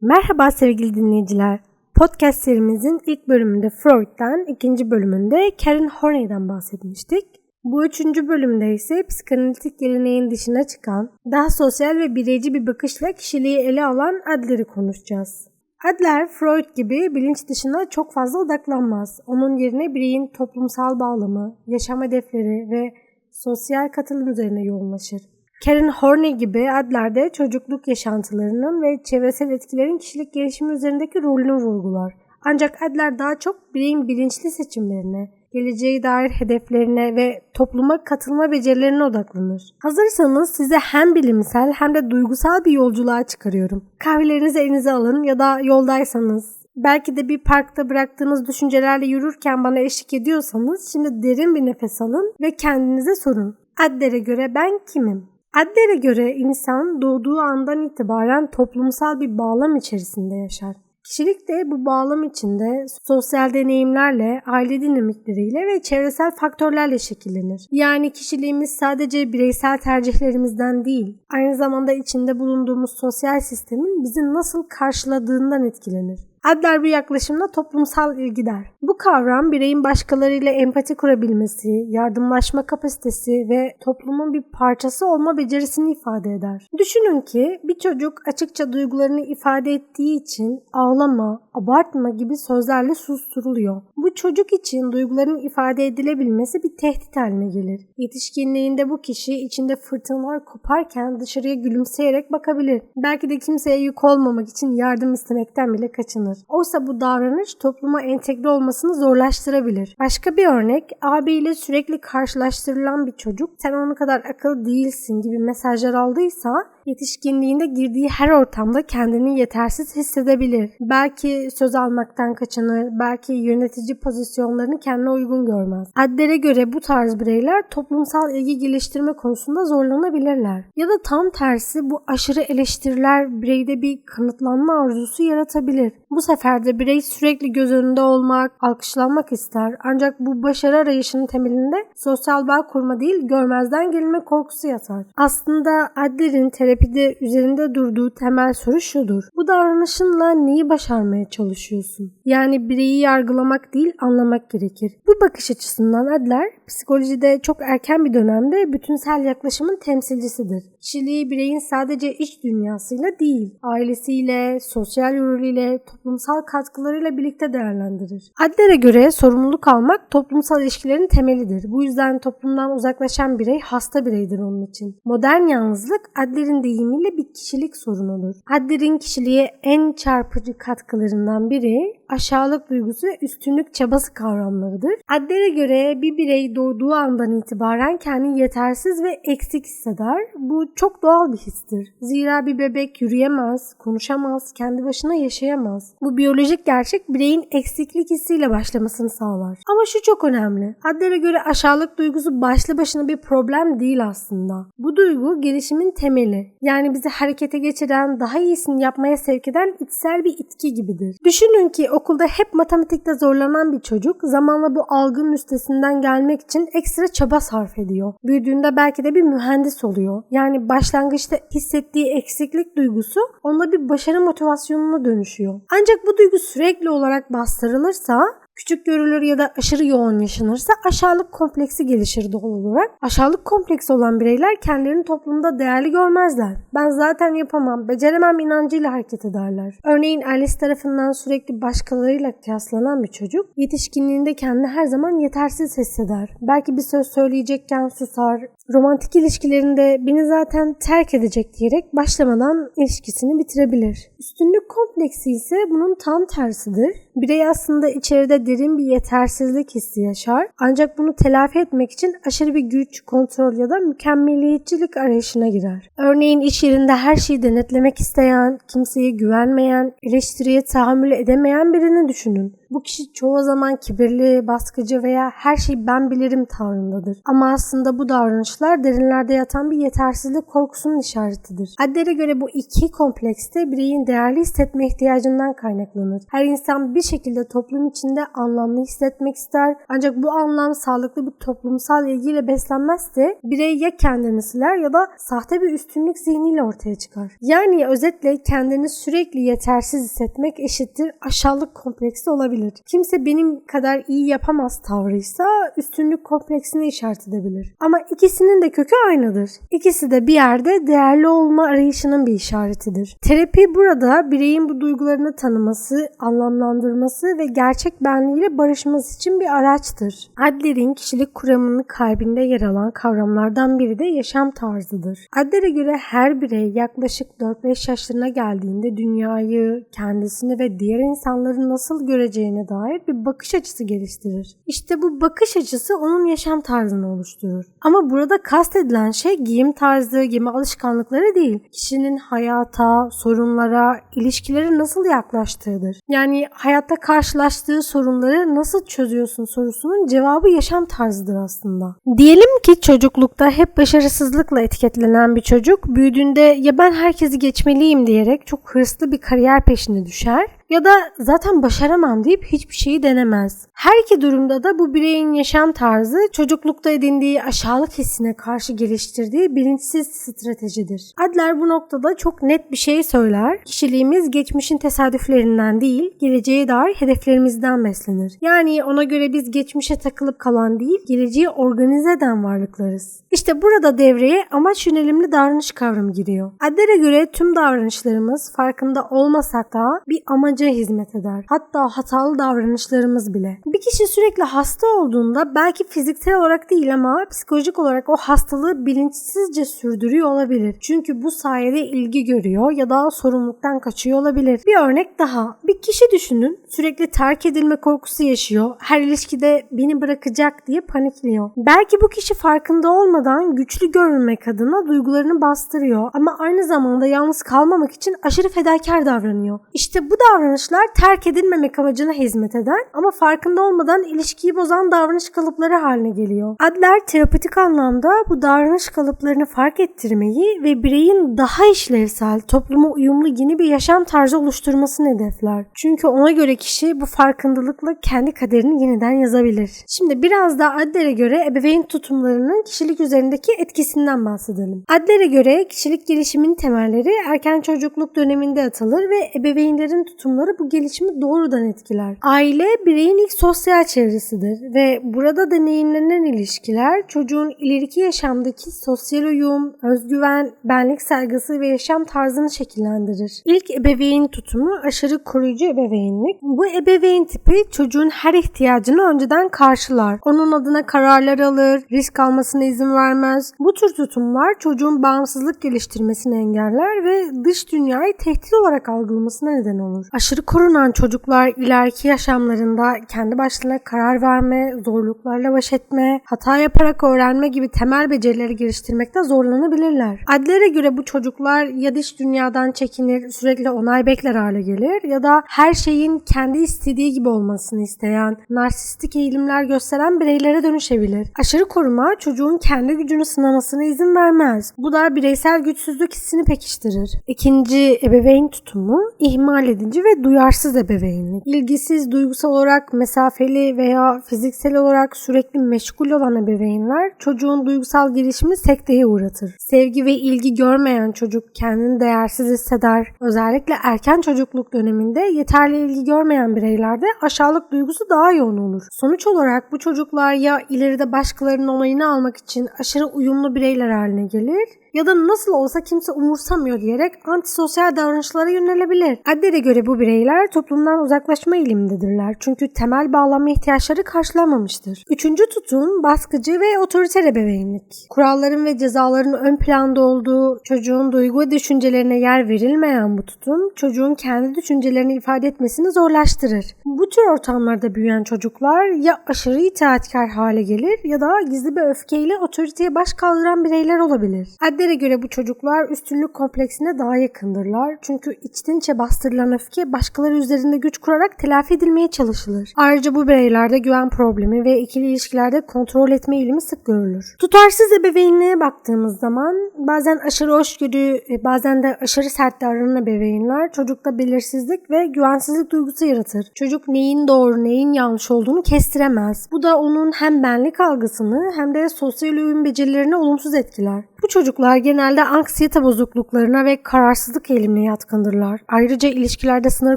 Merhaba sevgili dinleyiciler. Podcast serimizin ilk bölümünde Freud'dan, ikinci bölümünde Karen Horney'den bahsetmiştik. Bu üçüncü bölümde ise psikanalitik geleneğin dışına çıkan, daha sosyal ve bireyci bir bakışla kişiliği ele alan Adler'i konuşacağız. Adler, Freud gibi bilinç dışına çok fazla odaklanmaz. Onun yerine bireyin toplumsal bağlamı, yaşam hedefleri ve sosyal katılım üzerine yoğunlaşır. Karen Horney gibi Adler çocukluk yaşantılarının ve çevresel etkilerin kişilik gelişimi üzerindeki rolünü vurgular. Ancak Adler daha çok bireyin bilinçli seçimlerine, geleceğe dair hedeflerine ve topluma katılma becerilerine odaklanır. Hazırsanız size hem bilimsel hem de duygusal bir yolculuğa çıkarıyorum. Kahvelerinizi elinize alın ya da yoldaysanız belki de bir parkta bıraktığınız düşüncelerle yürürken bana eşlik ediyorsanız şimdi derin bir nefes alın ve kendinize sorun. Adler'e göre ben kimim? Adler'e göre insan doğduğu andan itibaren toplumsal bir bağlam içerisinde yaşar. Kişilik de bu bağlam içinde sosyal deneyimlerle, aile dinamikleriyle ve çevresel faktörlerle şekillenir. Yani kişiliğimiz sadece bireysel tercihlerimizden değil, aynı zamanda içinde bulunduğumuz sosyal sistemin bizi nasıl karşıladığından etkilenir. Adler bu yaklaşımda toplumsal ilgi der. Bu kavram bireyin başkalarıyla empati kurabilmesi, yardımlaşma kapasitesi ve toplumun bir parçası olma becerisini ifade eder. Düşünün ki bir çocuk açıkça duygularını ifade ettiği için ağlama, abartma gibi sözlerle susturuluyor. Bu çocuk için duyguların ifade edilebilmesi bir tehdit haline gelir. Yetişkinliğinde bu kişi içinde fırtınalar koparken dışarıya gülümseyerek bakabilir. Belki de kimseye yük olmamak için yardım istemekten bile kaçınır. Oysa bu davranış topluma entegre olmasını zorlaştırabilir. Başka bir örnek, abiyle sürekli karşılaştırılan bir çocuk sen onun kadar akıllı değilsin gibi mesajlar aldıysa yetişkinliğinde girdiği her ortamda kendini yetersiz hissedebilir. Belki söz almaktan kaçınır, belki yönetici pozisyonlarını kendine uygun görmez. Adler'e göre bu tarz bireyler toplumsal ilgi geliştirme konusunda zorlanabilirler. Ya da tam tersi bu aşırı eleştiriler bireyde bir kanıtlanma arzusu yaratabilir. Bu sefer de birey sürekli göz önünde olmak, alkışlanmak ister. Ancak bu başarı arayışının temelinde sosyal bağ kurma değil, görmezden gelinme korkusu yatar. Aslında Adler'in terapide üzerinde durduğu temel soru şudur. Bu davranışınla neyi başarmaya çalışıyorsun? Yani bireyi yargılamak değil, anlamak gerekir. Bu bakış açısından Adler, psikolojide çok erken bir dönemde bütünsel yaklaşımın temsilcisidir. Kişiliği bireyin sadece iç dünyasıyla değil, ailesiyle, sosyal rolüyle, toplumsal katkılarıyla birlikte değerlendirir. Adler'e göre sorumluluk almak toplumsal ilişkilerin temelidir. Bu yüzden toplumdan uzaklaşan birey hasta bireydir onun için. Modern yalnızlık Adler'in deyimiyle bir kişilik sorunudur. Adler'in kişiliğe en çarpıcı katkılarından biri aşağılık duygusu ve üstünlük çabası kavramlarıdır. Adler'e göre bir birey doğduğu andan itibaren kendini yetersiz ve eksik hisseder. Bu çok doğal bir histir. Zira bir bebek yürüyemez, konuşamaz, kendi başına yaşayamaz. Bu biyolojik gerçek bireyin eksiklik hissiyle başlamasını sağlar. Ama şu çok önemli. Adler'e göre aşağılık duygusu başlı başına bir problem değil aslında. Bu duygu gelişimin temeli. Yani bizi harekete geçiren, daha iyisini yapmaya sevk eden içsel bir itki gibidir. Düşünün ki okulda hep matematikte zorlanan bir çocuk zamanla bu algının üstesinden gelmek için ekstra çaba sarf ediyor. Büyüdüğünde belki de bir mühendis oluyor. Yani başlangıçta hissettiği eksiklik duygusu onda bir başarı motivasyonuna dönüşüyor. Ancak bu duygu sürekli olarak bastırılırsa küçük görülür ya da aşırı yoğun yaşanırsa aşağılık kompleksi gelişir doğal olarak. Aşağılık kompleksi olan bireyler kendilerini toplumda değerli görmezler. Ben zaten yapamam, beceremem inancıyla hareket ederler. Örneğin ailesi tarafından sürekli başkalarıyla kıyaslanan bir çocuk yetişkinliğinde kendini her zaman yetersiz hisseder. Belki bir söz söyleyecekken susar. Romantik ilişkilerinde beni zaten terk edecek diyerek başlamadan ilişkisini bitirebilir. Üstünlük kompleksi ise bunun tam tersidir. Birey aslında içeride derin bir yetersizlik hissi yaşar. Ancak bunu telafi etmek için aşırı bir güç, kontrol ya da mükemmeliyetçilik arayışına girer. Örneğin iş yerinde her şeyi denetlemek isteyen, kimseye güvenmeyen, eleştiriye tahammül edemeyen birini düşünün. Bu kişi çoğu zaman kibirli, baskıcı veya her şeyi ben bilirim tavrındadır. Ama aslında bu davranışlar derinlerde yatan bir yetersizlik korkusunun işaretidir. Adler'e göre bu iki komplekste bireyin değerli hissetme ihtiyacından kaynaklanır. Her insan bir şekilde toplum içinde anlamlı hissetmek ister ancak bu anlam sağlıklı bir toplumsal ilgiyle beslenmezse birey ya kendini siler ya da sahte bir üstünlük zihniyle ortaya çıkar. Yani özetle kendini sürekli yetersiz hissetmek eşittir aşağılık kompleksi olabilir. Kimse benim kadar iyi yapamaz tavrıysa üstünlük kompleksine işaret edebilir. Ama ikisinin de kökü aynıdır. İkisi de bir yerde değerli olma arayışının bir işaretidir. Terapi burada bireyin bu duygularını tanıması, anlamlandırması ve gerçek benliğiyle barışması için bir araçtır. Adler'in kişilik kuramının kalbinde yer alan kavramlardan biri de yaşam tarzıdır. Adler'e göre her birey yaklaşık 4-5 yaşlarına geldiğinde dünyayı, kendisini ve diğer insanları nasıl göreceğine dair bir bakış açısı geliştirir. İşte bu bakış açısı onun yaşam tarzını oluşturur. Ama burada kastedilen şey giyim tarzı, giyim alışkanlıkları değil. Kişinin hayata, sorunlara, ilişkilere nasıl yaklaştığıdır. Yani hayatta karşılaştığı sorunları nasıl çözüyorsun sorusunun cevabı yaşam tarzıdır aslında. Diyelim ki çocuklukta hep başarısızlıkla etiketlenen bir çocuk büyüdüğünde ya ben herkesi geçmeliyim diyerek çok hırslı bir kariyer peşine düşer ya da zaten başaramam deyip hiçbir şeyi denemez. Her iki durumda da bu bireyin yaşam tarzı çocuklukta edindiği aşağılık hissine karşı geliştirdiği bilinçsiz stratejidir. Adler bu noktada çok net bir şey söyler. Kişiliğimiz geçmişin tesadüflerinden değil, geleceğe dair hedeflerimizden beslenir. Yani ona göre biz geçmişe takılıp kalan değil, geleceği organize eden varlıklarız. İşte burada devreye amaç yönelimli davranış kavramı giriyor. Adler'e göre tüm davranışlarımız farkında olmasak da bir amaca hizmet eder. Hatta hatalı davranışlarımız bile. Bir kişi sürekli hasta olduğunda belki fiziksel olarak değil ama psikolojik olarak o hastalığı bilinçsizce sürdürüyor olabilir. Çünkü bu sayede ilgi görüyor ya da sorumluluktan kaçıyor olabilir. Bir örnek daha. Bir kişi düşünün sürekli terk edilme korkusu yaşıyor. Her ilişkide beni bırakacak diye panikliyor. Belki bu kişi farkında olmadan güçlü görünmek adına duygularını bastırıyor ama aynı zamanda yalnız kalmamak için aşırı fedakar davranıyor. İşte bu davranışlar terk edilmemek amacına hizmet eder ama farkında olmadan ilişkiyi bozan davranış kalıpları haline geliyor. Adler terapötik anlamda bu davranış kalıplarını fark ettirmeyi ve bireyin daha işlevsel, topluma uyumlu yeni bir yaşam tarzı oluşturmasını hedefler. Çünkü ona göre kişi bu farkındalıkla kendi kaderini yeniden yazabilir. Şimdi biraz da Adler'e göre ebeveyn tutumlarının kişilik üzerindeki etkisinden bahsedelim. Adler'e göre kişilik gelişiminin temelleri erken çocukluk döneminde atılır ve ebeveynlerin tutumları bu gelişimi doğrudan etkiler. Aile bireyin ilk sosyal çevresidir ve burada deneyimlenen ilişkiler çocuğun ileriki yaşamdaki sosyal uyum, özgüven, benlik saygısı ve yaşam tarzını şekillendirir. İlk ebeveyn tutumu aşırı koruyucu ebeveynlik. Bu ebeveyn tipi çocuğun her ihtiyacını önceden karşılar. Onun adına kararlar alır, risk almasına izin vermez. Bu tür tutumlar çocuğun bağımsızlık geliştirmesini engeller ve dış dünyayı tehdit olarak algılamasına neden olur. Aşırı korunan çocuklar ileriki yaşamlarında kendi başlarına karar verme, zorluklarla baş etme, hata yaparak öğrenme gibi temel becerileri geliştirmekte zorlanabilirler. Adlere göre bu çocuklar ya dış dünyadan çekinir, sürekli onay bekler hale gelir ya da her şeyin kendi istediği gibi olmasını isteyen, narsistik eğilimler gösteren bireylere dönüşebilir. Aşırı koruma çocuğun kendi gücünü sınamasına izin vermez. Bu da bireysel güçsüzlük hissini pekiştirir. İkinci ebeveyn tutumu ihmal edici ve duyarsız ebeveynlik. İlgisiz, duygusal olarak mesafeli veya fiziksel olarak sürekli meşgul olan ebeveynler çocuğun duygusal gelişimi sekteye uğratır. Sevgi ve ilgi görmeyen çocuk kendini değersiz hisseder. Özellikle erken çocukluk döneminde yeterli ilgi görmeyen bireylerde aşağılık duygusu daha yoğun olur. Sonuç olarak bu çocuklar ya ileride başkalarının onayını almak için aşırı uyumlu bireyler haline gelir ya da nasıl olsa kimse umursamıyor diyerek antisosyal davranışlara yönelebilir. Adler'e göre bu bireyler toplumdan uzaklaşma eğilimindedirler. Çünkü temel bağlanma ihtiyaçları karşılanmamıştır. Üçüncü tutum baskıcı ve otoriter ebeveynlik. Kuralların ve cezaların ön planda olduğu, çocuğun duygu ve düşüncelerine yer verilmeyen bu tutum, çocuğun kendi düşüncelerini ifade etmesini zorlaştırır. Bu tür ortamlarda büyüyen çocuklar ya aşırı itaatkar hale gelir ya da gizli bir öfkeyle otoriteye baş kaldıran bireyler olabilir. Adler'e göre bu çocuklar üstünlük kompleksine daha yakındırlar. Çünkü içten içe bastırılan öfke başkaları üzerinde güç kurarak telafi edilmeye çalışılır. Ayrıca bu bireylerde güven problemi ve ikili ilişkilerde kontrol etme eğilimi sık görülür. Tutarsız ebeveynliğe baktığımız zaman bazen aşırı hoşgörü, e, bazen de aşırı sert davranan ebeveynler çocukta belirsizlik ve güvensizlik duygusu yaratır. Çocuk neyin doğru neyin yanlış olduğunu kestiremez. Bu da onun hem benlik algısını hem de sosyal uyum becerilerini olumsuz etkiler. Bu çocuklar genelde anksiyete bozukluklarına ve kararsızlık eğilimine yatkındırlar. Ayrıca ilişkilerde sınır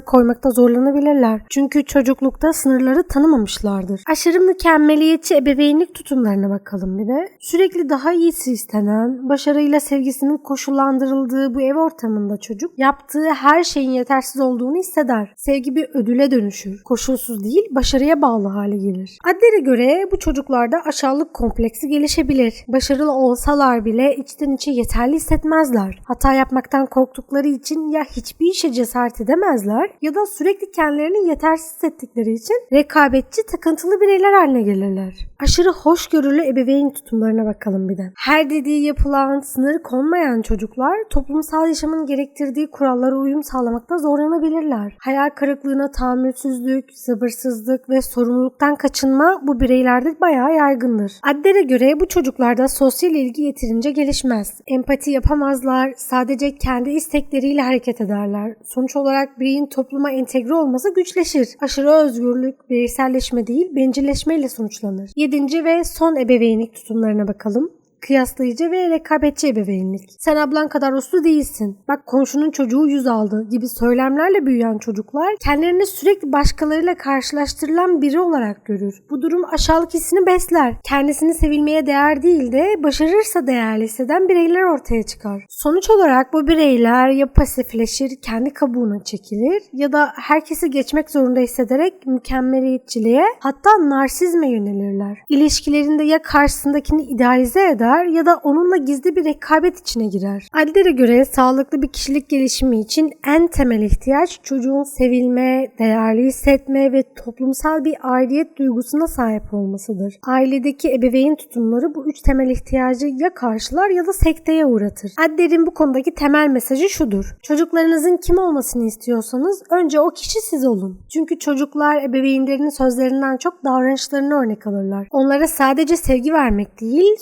koymakta zorlanabilirler. Çünkü çocuklukta sınırları tanımamışlardır. Aşırı mükemmeliyetçi ebeveynlik tutumlarına bakalım bir de. Sürekli daha iyisi istenen, başarıyla sevgisinin koşullandırıldığı bu ev ortamında çocuk yaptığı her şeyin yetersiz olduğunu hisseder. Sevgi bir ödüle dönüşür. Koşulsuz değil, başarıya bağlı hale gelir. Adler'e göre bu çocuklarda aşağılık kompleksi gelişebilir. Başarılı olsalar bile içten içe yeterli hissetmezler. Hata yapmaktan korktukları için ya hiçbir işe cesaret edemezler ya da sürekli kendilerini yetersiz hissettikleri için rekabetçi, takıntılı bireyler haline gelirler. Aşırı hoşgörülü ebeveyn tutumlarına bakalım bir de. Her dediği yapılan, sınır konmayan çocuklar toplumsal yaşamın gerektirdiği kurallara uyum sağlamakta zorlanabilirler. Hayal kırıklığına tahammülsüzlük, sabırsızlık ve sorumluluktan kaçınma bu bireylerde bayağı yaygındır. Adler'e göre bu çocuklarda sosyal ilgi yeterince gelişmez. Empati yapamazlar, sadece kendi istekleriyle hareket ederler. Sonuç olarak bireyin topluma entegre olması güçleşir. Aşırı özgürlük, bireyselleşme değil, bencilleşmeyle sonuçlanır. Yedinci ve son ebeveynlik tutumlarına bakalım kıyaslayıcı ve rekabetçi ebeveynlik. Sen ablan kadar uslu değilsin. Bak komşunun çocuğu yüz aldı gibi söylemlerle büyüyen çocuklar kendilerini sürekli başkalarıyla karşılaştırılan biri olarak görür. Bu durum aşağılık hissini besler. Kendisini sevilmeye değer değil de başarırsa değerli hisseden bireyler ortaya çıkar. Sonuç olarak bu bireyler ya pasifleşir, kendi kabuğuna çekilir ya da herkesi geçmek zorunda hissederek mükemmeliyetçiliğe hatta narsizme yönelirler. İlişkilerinde ya karşısındakini idealize eder eder ya da onunla gizli bir rekabet içine girer. Adler'e göre sağlıklı bir kişilik gelişimi için en temel ihtiyaç çocuğun sevilme, değerli hissetme ve toplumsal bir aidiyet duygusuna sahip olmasıdır. Ailedeki ebeveyn tutumları bu üç temel ihtiyacı ya karşılar ya da sekteye uğratır. Adler'in bu konudaki temel mesajı şudur. Çocuklarınızın kim olmasını istiyorsanız önce o kişi siz olun. Çünkü çocuklar ebeveynlerinin sözlerinden çok davranışlarını örnek alırlar. Onlara sadece sevgi vermek değil,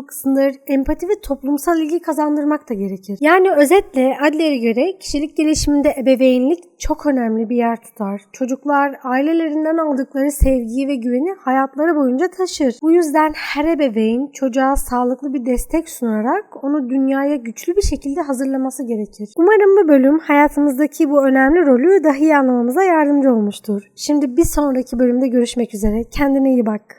sorumluluk, sınır, empati ve toplumsal ilgi kazandırmak da gerekir. Yani özetle Adler'e göre kişilik gelişiminde ebeveynlik çok önemli bir yer tutar. Çocuklar ailelerinden aldıkları sevgiyi ve güveni hayatları boyunca taşır. Bu yüzden her ebeveyn çocuğa sağlıklı bir destek sunarak onu dünyaya güçlü bir şekilde hazırlaması gerekir. Umarım bu bölüm hayatımızdaki bu önemli rolü daha iyi anlamamıza yardımcı olmuştur. Şimdi bir sonraki bölümde görüşmek üzere. Kendine iyi bak.